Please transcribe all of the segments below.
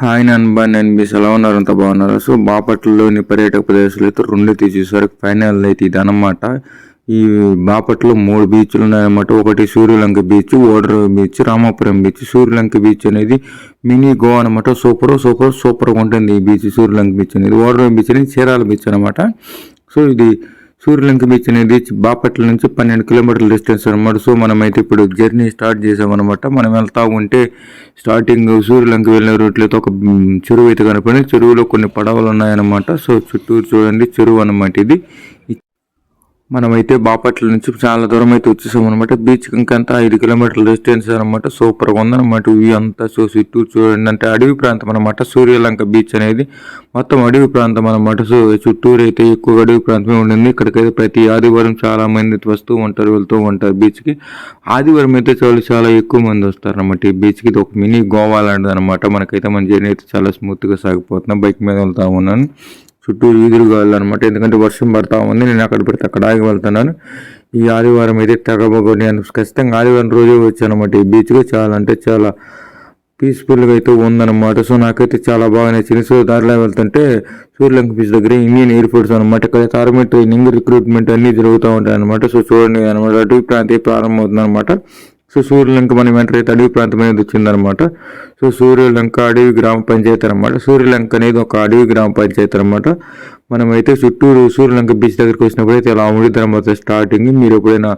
Hi నన్బా నేను మీ ఎలా ఉన్నారు అంత బాగున్నారు? సో బాపట్లలోని పర్యాటక ప్రదేశాలు అయితే రెండు తీసేసరికి ఫైనల్ అయితే ఇది అనమాట ఈ బాపట్లో మూడు బీచ్లు ఉన్నాయన్నమాట. ఒకటి Suryalanka beach ఓడర్ beach Ramapuram beach Suryalanka beach అనేది మినీ గోవా అనమాట సూపర్ సూపర్ సూపర్గా ఉంటుంది ఈ బీచ్ సూర్యలంక బీచ్ అనేది. ఓడరం బీచ్ అనేది చీరాల బీచ్ అనమాట సో ఇది సూర్యలంక బీచ్ అనేది బాపట్ల నుంచి పన్నెండు కిలోమీటర్ల డిస్టెన్స్ అనమాట సో మనమైతే ఇప్పుడు జర్నీ స్టార్ట్ చేసామన్నమాట. మనం వెళ్తా ఉంటే స్టార్టింగ్ సూర్యలంక వెళ్ళిన రూట్లతో ఒక చెరువు అయితే కనపడింది. చెరువులో కొన్ని పడవలు ఉన్నాయన్నమాట. సో చుట్టూరు చూడండి చెరువు అన్నమాట ఇది. మనమైతే బాపట్ల నుంచి చాలా దూరం అయితే వచ్చేసాం అనమాట బీచ్ ఇంకంతా ఐదు కిలోమీటర్ల డిస్టెన్స్ అనమాట సూపర్గా ఉందన్నమాట. వ్యూ అంతా చూసి ఇటు చూడండి అంటే అడవి ప్రాంతం అనమాట సూర్యలంక బీచ్ అనేది మొత్తం అడవి ప్రాంతం అనమాట సో చుట్టూరు అయితే ఎక్కువ అడవి ప్రాంతమే ఉండింది. ఇక్కడికైతే ప్రతి ఆదివారం చాలా మంది వస్తూ ఉంటారు వెళ్తూ ఉంటారు బీచ్కి ఆదివారం అయితే చాలా చాలా ఎక్కువ మంది వస్తారు అనమాట ఈ బీచ్కి ఇది ఒక మినీ గోవా లాంటిది అనమాట మనకైతే మన జర్నీ అయితే చాలా స్మూత్గా సాగిపోతున్నాం బైక్ మీద వెళ్తా ఉన్నాను. చుట్టూ వీధులుగా వెళ్ళాలన్నమాట ఎందుకంటే వర్షం పడతా ఉంది నేను అక్కడ పెడితే అక్కడ ఆగి వెళ్తున్నాను. ఈ ఆదివారం అయితే తెగబోగ అని ఖచ్చితంగా ఆదివారం రోజే వచ్చాను అనమాట ఈ బీచ్గా చాలా అంటే చాలా పీస్ఫుల్గా అయితే ఉందన్నమాట. సో నాకైతే చాలా బాగా నచ్చింది. సో దారిలో వెళ్తుంటే సూర్యలంక బీచ్ దగ్గర ఇండియన్ ఎయిర్ ఫోర్స్ అనమాట ఇక్కడ ఆర్మీ ట్రైనింగ్ రిక్రూట్మెంట్ అన్నీ జరుగుతూ ఉంటాయి అనమాట సో చూడండి అనమాట అటు ప్రాంతీయ ప్రారంభం అవుతుంది అనమాట సో సూర్యలంక మనం వెంటనే అడవి ప్రాంతం అనేది వచ్చిందనమాట. సో సూర్యలంక అడవి గ్రామ పంచాయతీ అనమాట సూర్యలంక అనేది ఒక అడవి గ్రామ పంచాయతీ అనమాట మనమైతే చుట్టూరు సూర్యలంక బీచ్ దగ్గరికి వచ్చినప్పుడు అయితే ఇలా ఉండి అనమాట స్టార్టింగ్ మీరు ఎప్పుడైనా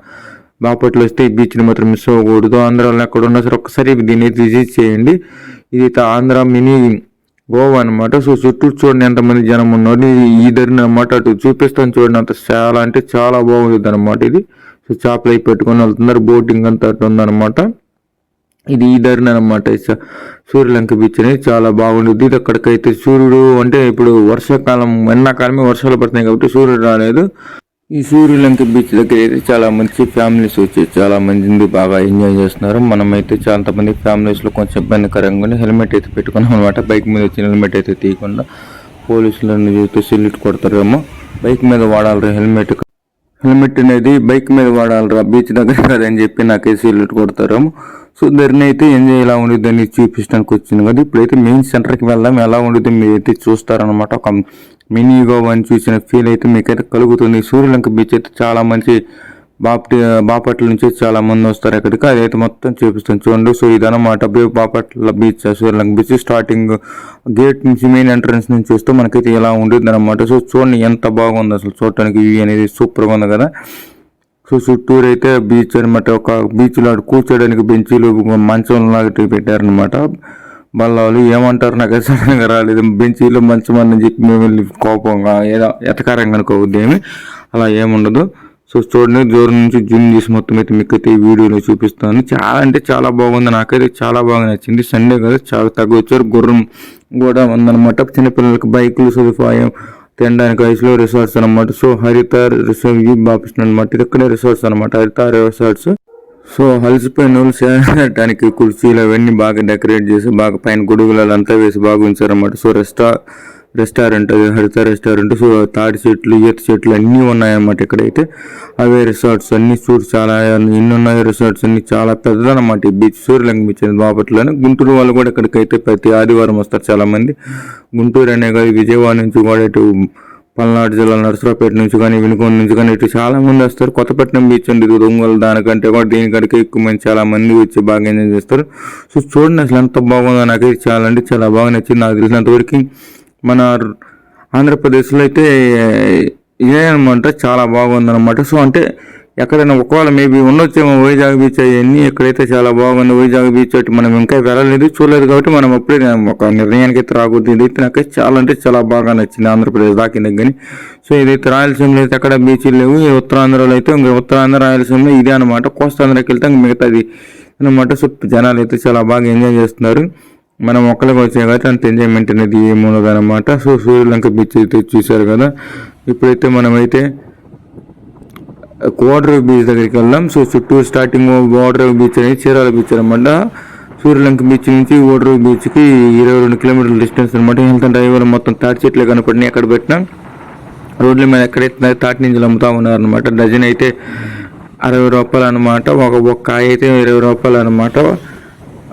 బాపట్ల వస్తే ఈ బీచ్ని మాత్రం మిస్ అవ్వకూడదు. ఆంధ్రాలో ఎక్కడ ఉన్నా సరే ఒకసారి దీన్ని అయితే విజిట్ చేయండి. ఇది ఆంధ్ర మినీ గోవా అనమాట సో చుట్టూ చూడండి ఎంతమంది జనం ఉన్నారు. ఈ దరిని అనమాట అటు చూపిస్తాను చూడండి అంత చాలా అంటే చాలా బాగుంటుంది అనమాట ఇది. సో చేపలు అయి పెట్టుకొని వెళ్తున్నారు. బోటింగ్ అంతా ఉందన్నమాట. ఇది ఈ ధరని అనమాట సూర్యలంక బీచ్ అనేది చాలా బాగుండేది ఇది అక్కడికైతే సూర్యుడు అంటే ఇప్పుడు వర్షాకాలం ఎండాకాలమే వర్షాలు పడుతున్నాయి కాబట్టి సూర్యుడు రాలేదు. ఈ సూర్యలంక బీచ్ దగ్గర అయితే చాలా మంచి ఫ్యామిలీస్ వచ్చి చాలా మంది బాగా ఎంజాయ్ చేస్తున్నారు. మనమైతే చాలా మంది ఫ్యామిలీస్లో కొంచెం ఇబ్బందికరంగా హెల్మెట్ అయితే పెట్టుకున్నాం అనమాట బైక్ మీద వచ్చిన హెల్మెట్ అయితే తీయకుండా పోలీసులను చూస్తే సిల్లిట్ కొడతారేమో. బైక్ మీద వాడాలి హెల్మెట్. హెల్మెట్ అనేది బైక్ మీద వాడాలిరా బీచ్ దగ్గర అని చెప్పి నాకేసి ఇల్లు కొడతారేమో సో దాన్ని అయితే ఎంజాయ్ ఎలా ఉండిద్ది అని చూపించడానికి వచ్చింది కదా. ఇప్పుడైతే మెయిన్ సెంటర్కి వెళ్దాం ఎలా ఉండిద్ది మీరు అయితే చూస్తారనమాట ఒక మినీ గోవా అని చూసిన ఫీల్ అయితే మీకైతే కలుగుతుంది. సూర్యలంక బీచ్ అయితే చాలా మంచి బాపటి బాపట్ల నుంచి చాలా మంది వస్తారు ఇక్కడికి అదైతే మొత్తం చూపిస్తాను. చూడండి సో ఇదన్నమాట Bapatla beach Srilanka beach starting gate నుంచి మెయిన్ ఎంట్రన్స్ నుంచి చూస్తే మనకైతే ఇలా ఉంటుంది అనమాట సో చూడండి ఎంత బాగుంది అసలు చూడటానికి వ్యూ అనేది. సూపర్గా ఉంది కదా. సో చుట్టూరు అయితే బీచ్ అనమాట ఒక బీచ్లో కూర్చోడానికి బెంచీలు మంచం లాంటి పెట్టారనమాట బల్లాలు ఏమంటారు నాకు అయితే సడన్గా రాలేదు. బెంచీలు మంచం అని చెప్పి మేము కోపంగా ఏదో ఎతకారంగా అనుకోవద్దు ఏమి అలా ఏముండదు. సో చూడండి దూరం నుంచి జూమ్ చేసి మొత్తం అయితే మీకు అయితే ఈ వీడియోలో చూపిస్తాను. చాలా అంటే చాలా బాగుంది. నాకైతే చాలా బాగా నచ్చింది. సండే కదా చాలా తగ్గ వచ్చారు గుర్రం కూడా ఉందన్నమాట. చిన్నపిల్లలకి బైకులు సదుపాయం తినడానికి వయసులో రిసార్ట్స్ అనమాట సో హరిత రిసార్ట్ వ్యూ బాపిస్తుంది అనమాట ఇది ఇక్కడే రిసార్ట్స్ అనమాట హరిత రిసార్ట్స్ సో అలసిపోయిన వాళ్ళు చేయడానికి కుర్చీలు అవన్నీ బాగా డెకరేట్ చేసి బాగా పైన గొడుగులు అంతా వేసి బాగా ఉంచారన్నమాట. సో రెస్టా రెస్టారెంట్ హరిత రెస్టారెంట్. సో తాడి చెట్లు ఈత చెట్లు అన్నీ ఉన్నాయన్నమాట ఇక్కడైతే. అవే రిసార్ట్స్ అన్ని చూడు చాలా ఎన్ని ఉన్నాయి రిసార్ట్స్ అన్ని చాలా పెద్దదన్నమాట. ఈ బీచ్ సూర్యలంక బీచ్ అనేది బాపట్లోనే. గుంటూరు వాళ్ళు కూడా ఇక్కడికైతే ప్రతి ఆదివారం వస్తారు చాలామంది. గుంటూరు అనే కాదు విజయవాడ నుంచి కూడా ఇటు పల్నాడు జిల్లా నరసరావుపేట నుంచి కానీ వినుకొండ నుంచి కానీ ఇటు చాలా మంది వస్తారు. కొత్తపట్నం బీచ్ ఉంది ఇది దానికంటే కూడా దీనికంటే ఎక్కువ మంది చాలా మంది వచ్చి బాగా ఎంజాయ్ చేస్తారు. సో చూడండి అసలు ఎంత బాగుందో. నాకైతే చాలా అంటే చాలా బాగా నచ్చింది. నాకు తెలిసినంత వరకు మన ఆంధ్రప్రదేశ్లో అయితే ఇదే అనమాట చాలా బాగుందన్నమాట. సో అంటే ఎక్కడైనా ఒకవేళ మేబీ ఉండొచ్చేమో వైజాగ్ బీచ్ అవన్నీ ఎక్కడైతే చాలా బాగుంది వైజాగ్ బీచ్ అటు మనం ఇంకా వెళ్ళలేదు చూడలేదు కాబట్టి మనం అప్పుడే ఒక నిర్ణయానికి అయితే రాకూడదు. ఇదైతే నాకు చాలా అంటే చాలా బాగా నచ్చింది ఆంధ్రప్రదేశ్ దాకింది కానీ సో ఇదైతే రాయలసీమలో అయితే ఎక్కడ బీచ్లు లేవు. ఈ ఉత్తరాంధ్రలో అయితే ఇంకా ఉత్తరాంధ్ర రాయలసీమలో ఇదే అనమాట. కోస్తాంధ్రకి వెళ్తే ఇంకా మిగతాది అనమాట సో జనాలు అయితే చాలా బాగా ఎంజాయ్ చేస్తున్నారు. మనం ఒక్కరికి వచ్చే కాబట్టి అంత ఎంజాయ్మెంట్ అనేది ఏమున్నది అనమాట సో సూర్యలంక బీచ్ అయితే చూశారు కదా. ఇప్పుడైతే మనమైతే కోడరేవు బీచ్ దగ్గరికి వెళ్దాం. సో చుట్టూ స్టార్టింగ్ ఓడరేవు బీచ్ అనేది చీరాల బీచ్ అనమాట సూర్యలంక బీచ్ నుంచి ఓడరేవు బీచ్కి ఇరవై రెండు కిలోమీటర్ల డిస్టెన్స్ అనమాట ఎంత డ్రైవర్ మొత్తం తాటి చెట్లే కనపడినాయి ఎక్కడ పెట్టినా. రోడ్ల మీద ఎక్కడైతే తాటి నుంచి అమ్ముతా ఉన్నారు అనమాట డజన్ అయితే అరవై రూపాయలు అనమాట ఒక ఒక్క కాయ అయితే ఇరవై రూపాయలు అనమాట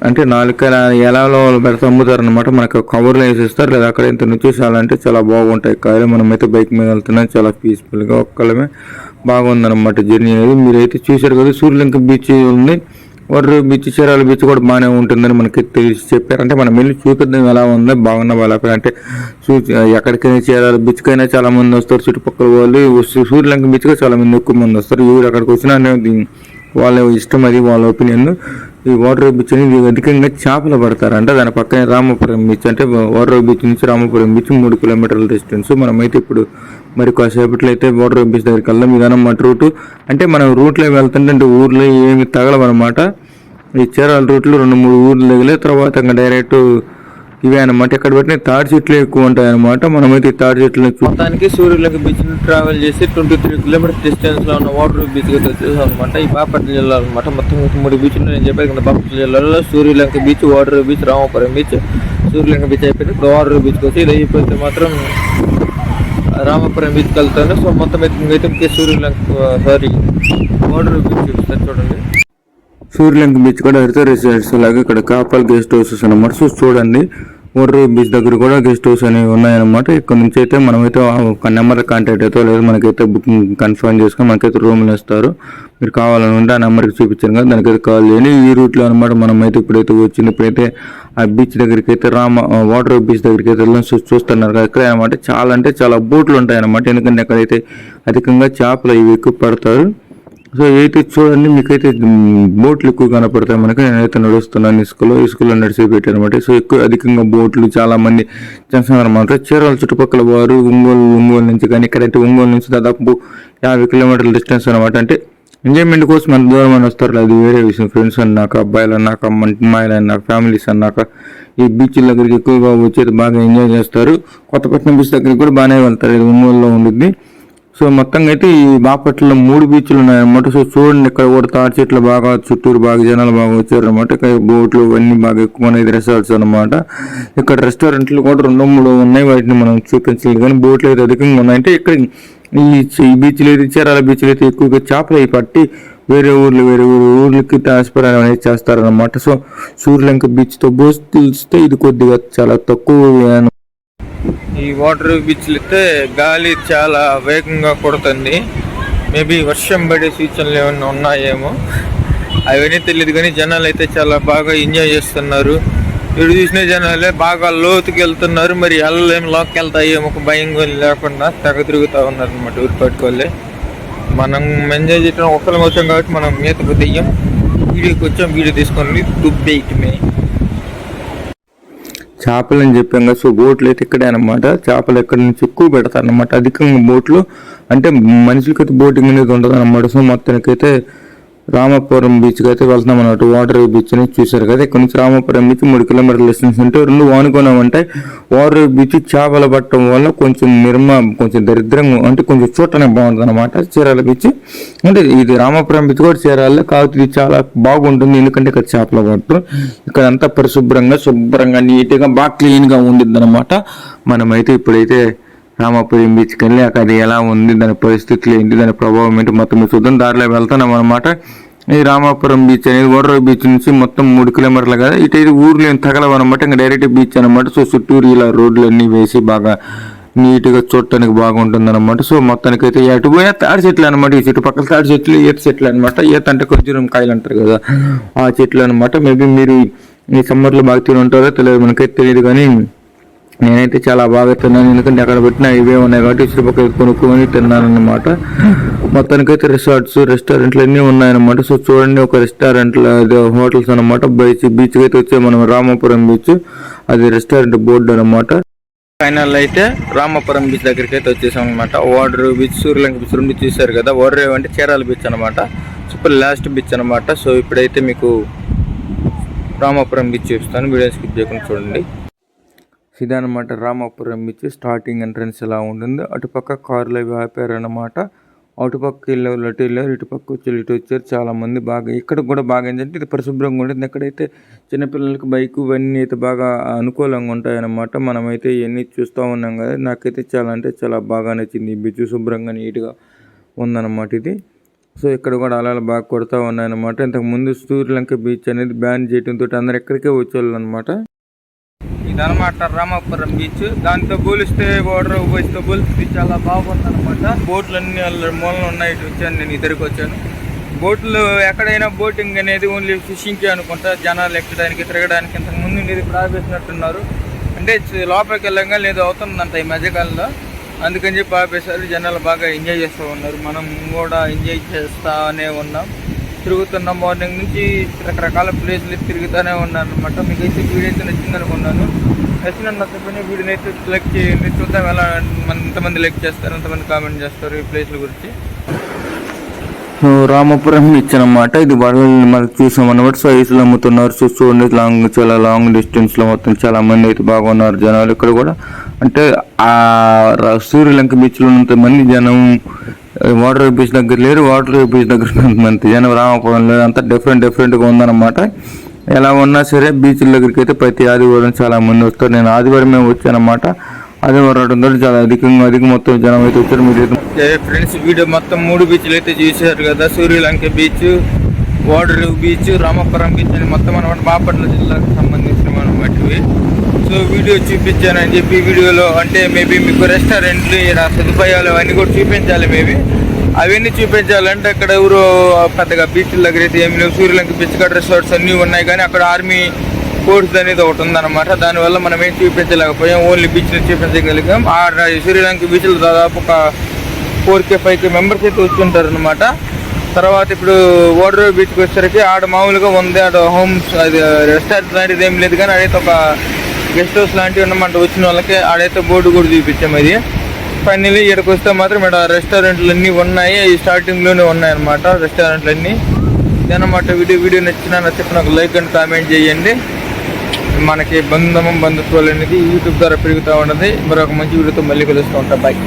అంటే నాలుగు ఎలాలో పెడితే అమ్ముతారు అనమాట మనకు కవర్లో వేసిస్తారు లేదా అక్కడ ఇంత నుంచి చాలా అంటే చాలా బాగుంటాయి కాయలు. మనమైతే బైక్ మీద వెళ్తున్నాం చాలా పీస్ఫుల్గా ఒక్కళ్ళమే బాగుందన్నమాట జర్నీ అనేది. మీరైతే చూశారు కదా సూర్యలంక బీచ్ ఉంది. వర్రు బీచ్ చీరాల బీచ్ కూడా బాగానే ఉంటుందని మనకి తెలిసి చెప్పారు. అంటే మనం వెళ్ళి చూపిద్దాం ఎలా ఉందో బాగున్నా వాళ్ళ అంటే చూ ఎక్కడికైనా చీరాల బీచ్కైనా చాలా మంది వస్తారు చుట్టుపక్కల వాళ్ళు. సూర్యలంక బీచ్గా చాలా మంది ఎక్కువ మంది వస్తారు. ఎవరు అక్కడికి వచ్చినా అనేది వాళ్ళ ఇష్టం అది వాళ్ళ ఒపీనియన్. ఈ వాటర్ బీచ్ అనేది అధికంగా చేపలు పడతారంట. దాని పక్కనే రామపురం బీచ్ అంటే వాటర్ బీచ్ నుంచి రామపురం బీచ్ మూడు కిలోమీటర్ల డిస్టెన్స్ మనమైతే ఇప్పుడు మరి కాసేపట్లో అయితే వాటర్ బీచ్ దగ్గరికి వెళ్దాం. ఇదన్నమాట రూటు. అంటే మనం రూట్లో వెళ్తుంటే అంటే ఊర్లో ఏమి తగలవన్నమాట. ఈ చీరాల రూట్లో రెండు మూడు ఊర్లు తగిలే తర్వాత ఇంకా డైరెక్ట్ ఇవే అనమాట ఇక్కడ పెట్టిన తాడి చెట్లు ఎక్కువ ఉంటాయి అనమాట మనమైతే తాడి చెట్లు మొత్తానికి సూర్యులకు బీచ్ ట్రావెల్ చేసి ట్వంటీ త్రీ కిలోమీటర్ డిస్టెన్స్లో ఉన్న వాటర్ బీచ్ అయితే వచ్చేసాం అనమాట ఈ బాపట్ల జిల్లా అనమాట మొత్తం మూడు బీచ్లు నేను చెప్పాను కదా బాపట్ల జిల్లాలో Suryalanka beach water beach Ramapuram beach Suryalanka beach అయిపోయింది. ఇప్పుడు వాటర్ బీచ్కి వచ్చి ఇది అయిపోతే మాత్రం రామపురం బీచ్కి వెళ్తాను. సో మొత్తం అయితే అయితే సూర్యలంక సారీ వాటర్ బీచ్ చూపిస్తాను చూడండి. సూర్యలంక బీచ్ కూడా హరిత రిసార్ట్స్ లాగా ఇక్కడ కాపల్ గెస్ట్ హౌసెస్ అనమాట సో చూడండి ఓర్రు బీచ్ దగ్గర కూడా గెస్ట్ హౌస్ అనేవి ఉన్నాయన్నమాట. ఇక్కడ నుంచి అయితే మనమైతే ఒక నెంబర్ కాంటాక్ట్ అయితే లేదు. మనకైతే బుకింగ్ కన్ఫర్మ్ చేసుకొని మనకైతే రూమ్లు ఇస్తారు. మీరు కావాలనుకుంటే ఆ నెంబర్కి చూపించాను కదా దానికైతే కాల్ చేయండి. ఈ రూట్లో అనమాట మనమైతే ఇప్పుడైతే వచ్చింది. ఇప్పుడైతే ఆ బీచ్ దగ్గరికి అయితే రామ వాటర్ బీచ్ దగ్గరికి అయితే వెళ్ళడం చూస్తున్నారు కదా ఇక్కడ అనమాట చాలా అంటే చాలా బోట్లు ఉంటాయన్నమాట. ఎందుకంటే అక్కడైతే అధికంగా చేపలు ఇవి ఎక్కువ పడతారు. సో అయితే చూడండి మీకైతే బోట్లు ఎక్కువ కనపడతాయి మనకి. నేనైతే నడుస్తున్నాను ఇసుకలో ఇసుకలో నడిచి పెట్టాను అనమాట సో ఎక్కువ అధికంగా బోట్లు చాలా మంది చేస్తున్నారు అనమాట చీరాల చుట్టుపక్కల వారు ఒంగోలు ఒంగోలు నుంచి కానీ ఇక్కడైతే ఒంగోలు నుంచి దాదాపు యాభై కిలోమీటర్ల డిస్టెన్స్ అనమాట అంటే ఎంజాయ్మెంట్ కోసం ఎంత దూరం అని వస్తారు. అది వేరే విషయం. ఫ్రెండ్స్ అన్నాక అబ్బాయిలు అన్నాక అమ్మాయిలు అన్నాక ఫ్యామిలీస్ అన్నాక ఈ బీచ్ దగ్గరికి ఎక్కువగా వచ్చేది బాగా ఎంజాయ్ చేస్తారు. కొత్తపట్నం బీచ్ దగ్గరికి కూడా బాగానే వెళ్తారు. ఇది ఒంగోలులో ఉండిద్ది. సో మొత్తంగా అయితే ఈ బాపట్లలో మూడు బీచ్లు ఉన్నాయన్నమాట సో చూడండి ఇక్కడ కూడా తాటి చెట్లు బాగా చుట్టూరు బాగా జనాలు బాగా వచ్చారు అనమాట ఇక్కడ బోట్లు అవన్నీ బాగా ఎక్కువ అనేది రిసార్ట్స్ అనమాట ఇక్కడ రెస్టారెంట్లు కూడా రెండు మూడు ఉన్నాయి వాటిని మనం చూపించలేదు. కానీ బోట్లు అయితే అధికంగా ఉన్నాయి. అంటే ఇక్కడ ఈ ఈ బీచ్లు అయితే చీరాల బీచ్లు అయితే ఎక్కువగా చేపలు అవి పట్టి వేరే ఊర్లు వేరే ఊరు ఊర్లకి ట్రాన్స్ఫర్ అనేది చేస్తారనమాట సో సూర్యలంక బీచ్తో పోస్తే ఇది కొద్దిగా చాలా తక్కువ ఈ వాటర్ బీచ్లు అయితే గాలి చాలా వేగంగా కొడుతుంది. మేబీ వర్షం పడే సూచనలు ఏమైనా ఉన్నాయేమో. అవన్నీ తెలియదు కానీ జనాలు అయితే చాలా బాగా ఎంజాయ్ చేస్తున్నారు. ఇటు చూసిన జనాలే బాగా లోతుకి వెళ్తున్నారు. మరి అల్లలేమి లోకి వెళ్తాయేమో ఒక భయం లేకుండా తెగ తిరుగుతూ ఉన్నారు అనమాట పట్టుకోలే మనం ఎంజాయ్ చేయడం ఒక్కరం వచ్చాం కాబట్టి మనం మీతకు దెయ్యం వీడియోకి వచ్చాం వీడియో తీసుకొని దుబ్బేయటమే. చేపలు అని చెప్పాం కదా సో బోట్లు అయితే ఇక్కడే అనమాట చేపలు ఎక్కడి నుంచి ఎక్కువ పెడతారు అనమాట అధికంగా బోట్లు అంటే మనుషులకైతే బోటింగ్ అనేది ఉండదు అనమాట సో మొత్తానికైతే రామపురం బీచ్కి అయితే వెళ్తున్నాం అన్నట్టు వాటర్ బీచ్ అని చూశారు కదా ఇక్కడ నుంచి రామపురం బీచ్ మూడు కిలోమీటర్ల డిస్టెన్స్ అంటే రెండు వానుకున్నాం అంటే వాటర్ బీచ్ చేపలు పట్టడం వల్ల కొంచెం నిర్మ కొంచెం దరిద్రంగా అంటే కొంచెం చూడటానికి బాగుంటుంది అనమాట చీరాల బీచ్ అంటే ఇది రామపురం బీచ్ కూడా చీరాల కాకపోతే ఇది చాలా బాగుంటుంది ఎందుకంటే ఇక్కడ చేపలు పట్టడం ఇక్కడ అంతా పరిశుభ్రంగా శుభ్రంగా నీట్గా బాగా క్లీన్గా ఉండిద్ది అనమాట మనమైతే ఇప్పుడైతే రామాపురం బీచ్కి వెళ్ళి అక్కడ అది ఎలా ఉంది దాని పరిస్థితులు ఏంటి దాని ప్రభావం ఏంటి మొత్తం చూద్దాం దారిలో వెళ్తున్నాం అనమాట ఈ రామాపురం బీచ్ అనేది ఓడరావు బీచ్ నుంచి మొత్తం మూడు కిలోమీటర్లు కదా ఇటు ఇది ఊర్లో ఏం తగలవు అనమాట ఇంకా డైరెక్ట్ బీచ్ అనమాట సో చుట్టూరు ఇలా రోడ్లు అన్నీ వేసి బాగా నీట్గా చూడటానికి బాగుంటుంది అనమాట సో మొత్తానికైతే ఎటు పోయినా తాడి చెట్లు అనమాట ఈ చుట్టుపక్కల తాడి చెట్లు ఈత చెట్లు అనమాట ఈత అంటే ఖర్జూరం కాయలు అంటారు కదా ఆ చెట్లు అనమాట మేబీ మీరు ఈ సమ్మర్లో బాగా తిని ఉంటారో తెలియదు మనకైతే తెలియదు కానీ నేనైతే చాలా బాగా తిన్నాను. ఎందుకంటే అక్కడ పెట్టిన ఇవే ఉన్నాయి కాబట్టి చుట్టుపక్కల కొనుక్కొని తిన్నాను అనమాట మొత్తానికైతే రిసార్ట్స్ రెస్టారెంట్లు అన్నీ ఉన్నాయన్నమాట. సో చూడండి ఒక రెస్టారెంట్లు హోటల్స్ అనమాట బీచ్ బీచ్కి అయితే వచ్చే మనం. రామాపురం బీచ్. అది రెస్టారెంట్ బోర్డు అనమాట ఫైనల్ అయితే రామాపురం బీచ్ దగ్గరికి అయితే వచ్చేసాం అనమాట వాటర్ బీచ్ సూర్యలంక బీచ్ రెండు చూశారు కదా. ఓడర్ అంటే చీరాల బీచ్ అనమాట సూపర్ లాస్ట్ బీచ్ అనమాట సో ఇప్పుడైతే మీకు రామాపురం బీచ్ చూపిస్తాను. వీడియో స్కిప్ చేయకుండా చూడండి. ఇదనమాట రామాపురం బీచ్ స్టార్టింగ్ ఎంట్రన్స్ ఎలా ఉంటుంది. అటుపక్క కార్లు అవి ఆపారనమాట అటుపక్క వెళ్ళారు అటు వెళ్ళారు ఇటుపక్క వచ్చి ఇటు వచ్చారు చాలా మంది బాగా ఇక్కడ కూడా బాగా ఏంటంటే ఇది పరిశుభ్రంగా ఉంటుంది. ఎక్కడైతే చిన్నపిల్లలకి బైక్ ఇవన్నీ అయితే బాగా అనుకూలంగా ఉంటాయన్నమాట. మనమైతే ఇవన్నీ చూస్తూ ఉన్నాం కదా. నాకైతే చాలా అంటే చాలా బాగా నచ్చింది. ఈ బీచ్ శుభ్రంగా నీట్గా ఉందన్నమాట ఇది. సో ఇక్కడ కూడా అలా బాగా కొడతా ఉన్నాయన్నమాట. ఇంతకు ముందు సూర్యలంక బీచ్ అనేది బ్యాన్ చేయడంతో అందరు ఎక్కడికే వచ్చేవాళ్ళు అనమాట ఇదనమాట రామాపురం బీచ్ దాంతో పోలిస్తే బోర్డర్ పోలిస్తే పోలిస్తే చాలా బాగుంది అనమాట బోట్లు అన్ని వాళ్ళ మూలన ఉన్నాయి. ఇటు వచ్చాను నేను ఇద్దరికి వచ్చాను. బోట్లు ఎక్కడైనా బోటింగ్ అనేది ఓన్లీ ఫిషింగ్కి అనుకుంటా. జనాలు ఎక్కడానికి తిరగడానికి ఇంతకు ముందు ఉండేది ఇప్పుడు ఆపేసినట్టున్నారు. అంటే లోపలికి వెళ్ళంగా లేదు అవుతుందంట ఈ మధ్యకాలంలో. అందుకని చెప్పి ఆపేసారు జనాలు బాగా ఎంజాయ్ చేస్తూ ఉన్నారు. మనం కూడా ఎంజాయ్ చేస్తానే ఉన్నాం. తిరుగుతున్న మార్నింగ్ నుంచి రకరకాల ప్లేస్లు తిరుగుతూనే ఉన్నాను అనమాట మీకు అయితే వీడియో అయితే నచ్చింది అనుకున్నాను. నచ్చిన నచ్చకపోయినా వీడియోని అయితే లైక్ చేయండి. చూద్దాం ఎలా మన ఎంతమంది లైక్ చేస్తారు ఎంతమంది కామెంట్ చేస్తారు ఈ ప్లేస్ల గురించి. రామపురం ఇచ్చానమాట ఇది వడలు మనకు చూసాం అనమాట సో ఐసులు అమ్ముతున్నారు. సో చూడండి లాంగ్ చాలా లాంగ్ డిస్టెన్స్లో మొత్తం చాలా మంది అయితే బాగున్నారు జనాలు ఇక్కడ కూడా. అంటే ఆ సూర్యలంక బీచ్లో ఉన్నంత మంది జనం వాటర్ బీచ్ దగ్గర లేరు వాటర్ బీచ్ దగ్గర ఉన్నంత మంది జనం రామపురం లేదు అంతా డిఫరెంట్ డిఫరెంట్గా ఉందన్నమాట. ఎలా ఉన్నా సరే బీచ్ల దగ్గరికి అయితే ప్రతి ఆదివారం చాలా మంది వస్తారు. నేను ఆదివారమే వచ్చానమాట ఆదివారం రావడంతో చాలా అధికంగా అధిక మొత్తం జనం అయితే వచ్చారు. మీరు ఫ్రెండ్స్ వీడియో మొత్తం మూడు బీచ్లు అయితే చూశారు కదా. సూర్యలంక బీచ్ వాడరు బీచ్ రామపురం బీచ్ అని మొత్తం అనమాట బాపట్ల జిల్లాకు సంబంధించిన అనమాట సో వీడియో చూపించానని చెప్పి వీడియోలో అంటే మేబీ మీకు రెస్టారెంట్లు ఇలా సదుపాయాలు అవన్నీ కూడా చూపించాలి మేబీ. అవన్నీ చూపించాలంటే అక్కడ ఎవరు పెద్దగా బీచ్ల దగ్గర అయితే ఏమి లేవు. సూర్యలంక బీచ్ రిసార్ట్స్ అన్నీ ఉన్నాయి కానీ అక్కడ ఆర్మీ కోర్స్ అనేది ఒకటి ఉందన్నమాట. దానివల్ల మనం ఏం చూపించలేకపోయాం. ఓన్లీ బీచ్ని చూపించగలిగాం. ఆ సూర్యలంక శ్రీలంక బీచ్లో దాదాపు ఒక four K five K members అయితే వచ్చుంటారు అనమాట తర్వాత ఇప్పుడు ఓడరో బీచ్కి వచ్చేసరికి ఆడ మామూలుగా ఉంది ఆడ హోమ్స్ అది రెస్టారెంట్ లాంటిది ఏం లేదు కానీ అదైతే ఒక గెస్ట్ హౌస్ లాంటివి ఉన్నమాట. వచ్చిన వాళ్ళకి ఆడైతే బోర్డు కూడా చూపించాం ఇది. ఫైనల్లీ ఇక్కడికి వస్తే మాత్రం ఇక్కడ రెస్టారెంట్లు అన్నీ ఉన్నాయి. ఈ స్టార్టింగ్లోనే ఉన్నాయన్నమాట రెస్టారెంట్లు అన్నీ ఇదన్నమాట వీడియో. వీడియో నచ్చినా నచ్చిన నాకు లైక్ అండ్ కామెంట్ చేయండి. మనకి బంధమం బంధుత్వాలు అనేది యూట్యూబ్ ద్వారా పెరుగుతూ ఉన్నది. మరొక మంచి వీడియోతో మళ్ళీ కలుస్తూ ఉంటాం. బాయ్